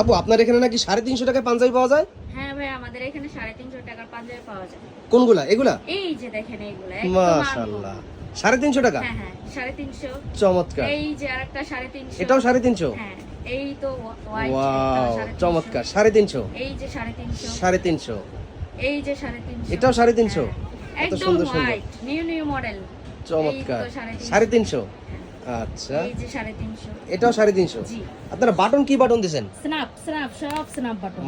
আপু আপনার এখানে নাকি সাড়ে তিনশো টাকায় পাঞ্জাবি পাওয়া যায়? হ্যাঁ ভাই আমাদের এখানে সাড়ে তিনশো টাকার পাঞ্জাবি পাওয়া যায়। কোনগুলা? এগুলা? এই যে দেখেন মাশাল্লাহ সাড়ে তিনশো টাকা? হ্যাঁ হ্যাঁ সাড়ে তিনশো। চমৎকার। এই যে আরেকটা সাড়ে তিনশো। এটাও সাড়ে তিনশো? হ্যাঁ এই তো ওয়াও চমৎকার। সাড়ে তিনশো? এই যে সাড়ে তিনশো। সাড়ে তিনশো। এই যে সাড়ে তিনশো। এটাও সাড়ে তিনশো? হ্যাঁ, এত একদম সুন্দর সুন্দর। নিউ নিউ মডেল চমৎকার। সাড়ে তিনশো। আচ্ছা। এই যে এটাও সাড়ে তিনশো? জি। আপনারা বাটন কি বাটন দিয়েছেন? স্ন্যাপ স্ন্যাপ সব স্ন্যাপ বাটন।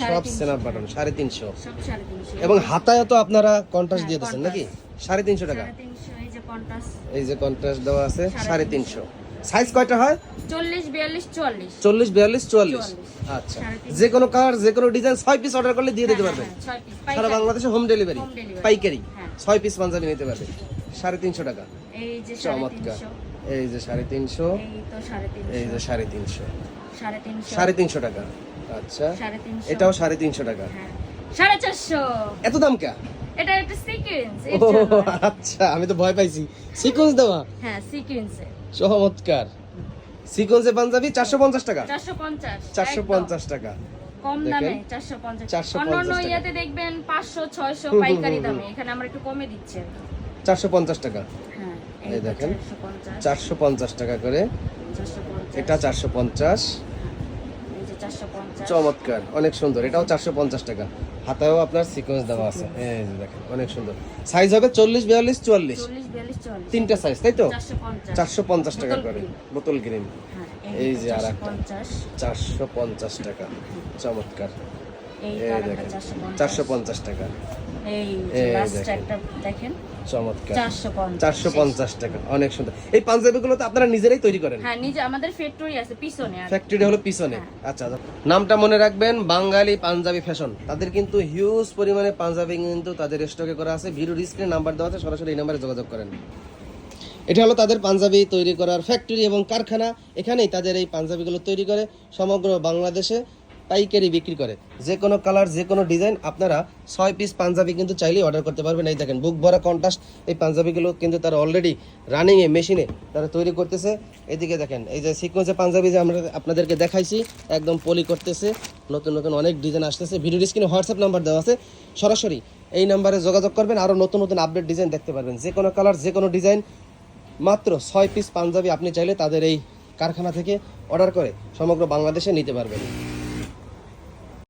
সাড়ে সব তিনশো। বাটন সব এবং হাতায় তো আপনারা কন্ট্রাস্ট হ্যাঁ, দিয়ে দিচ্ছেন নাকি? contrast। সাড়ে তিনশো টাকা। সাড়ে তিনশো এই যে পঞ্চাশ এই যে কন্ট্রাস্ট দেওয়া আছে সাড়ে সাড়ে তিনশো। সাইজ কয়টা হয়? চল্লিশ বিয়াল্লিশ চুয়াল্লিশ। চল্লিশ বিয়াল্লিশ চুয়াল্লিশ। চুয়াল্লিশ। আচ্ছা। যে কোনো কালার যে কোনো ডিজাইন ছয় পিস অর্ডার করলে দিয়ে দিতে পারবেন। সারা। বাংলাদেশে হোম ডেলিভারি পাইকারি। ছয় পিস পাঞ্জাবি নিতে পারবে সাড়ে তিনশো টাকা। এই যে সাড়ে চমৎকার। এই যে সাড়ে তিনশো। এই যে সাড়ে তিনশো। সাড়ে তিনশো। টাকা। আচ্ছা। এটাও সাড়ে তিনশো টাকা। হ্যাঁ। সাড়ে চারশো। এত দাম কে? এটা একটা সিকুয়েন্স আচ্ছা আমি তো ভয় পাইছি। সিকোয়েন্স দেওয়া? হ্যাঁ সিকুয়েন্স চমৎকার। সিকোয়েন্সে পাঞ্জাবি চারশো পঞ্চাশ টাকা। চারশো পঞ্চাশ চারশো পঞ্চাশ টাকা। কম দামে চারশো পঞ্চাশ। 450 টাকা। ইয়াতে দেখবেন পাইকারি দামে। এখানে আমরা একটু কমে দিচ্ছি। আর কি। চারশো পঞ্চাশ টাকা। এই দেখেন। চারশো পঞ্চাশ টাকা করে। এটা চারশো পঞ্চাশ। চমৎকার অনেক সুন্দর এটাও চারশো পঞ্চাশ টাকা। হাতায়ও আপনার সিকোয়েন্স দেওয়া আছে। এই যে দেখেন অনেক সুন্দর। সাইজ হবে চল্লিশ বিয়াল্লিশ চুয়াল্লিশ। তিনটা সাইজ তাই তো? চারশো পঞ্চাশ। টাকা করে। বোতল গ্রিন হ্যাঁ এই যে আর একটা। চারশো পঞ্চাশ টাকা। চমৎকার। চারশো পঞ্চাশ। টাকা। অনেক সুন্দর। এই পাঞ্জাবিগুলো তো আপনারা নিজেরাই তৈরি করেন? হ্যাঁ নিজে আমাদের ফ্যাক্টরি আছে পিছনে ফ্যাক্টরি হলো পিছনে। হ্যাঁ। আচ্ছা আচ্ছা। নামটা মনে রাখবেন বাঙালি পাঞ্জাবি ফ্যাশন তাদের কিন্তু হিউজ পরিমাণে পাঞ্জাবি কিন্তু তাদের স্টকে করা আছে। ভিডিওর স্ক্রিনে নাম্বার দেওয়া আছে সরাসরি এই নাম্বারে যোগাযোগ করেন। এটা হলো তাদের পাঞ্জাবি তৈরি করার ফ্যাক্টরি এবং কারখানা। এখানেই তাদের এই পাঞ্জাবিগুলো তৈরি করে সমগ্র বাংলাদেশে। পাইকারি বিক্রি করে। যে কোনো কালার, যে কোনো ডিজাইন আপনারা ছয় পিস পাঞ্জাবি কিন্তু চাইলেই অর্ডার করতে পারবেন। এই দেখেন, বুক ভরা কন্ট্রাস্ট এই পাঞ্জাবিগুলো কিন্তু তারা অলরেডি রানিংয়ে মেশিনে তারা তৈরি করতেছে। এদিকে দেখেন, এই যে সিকোয়েন্সের পাঞ্জাবি যে আমরা আপনাদেরকে দেখাইছি, একদম পলি করতেছে। নতুন নতুন অনেক ডিজাইন আসতেছে। ভিডিও স্ক্রিনে হোয়াটসঅ্যাপ নাম্বার দেওয়া আছে। সরাসরি এই নাম্বারে যোগাযোগ করবেন আরও নতুন নতুন আপডেট ডিজাইন দেখতে পারবেন। যে কোনো কালার, যে কোনো ডিজাইন, মাত্র ছয় পিস পাঞ্জাবি আপনি চাইলে তাদের এই কারখানা থেকে অর্ডার করে সমগ্র বাংলাদেশে নিতে পারবেন।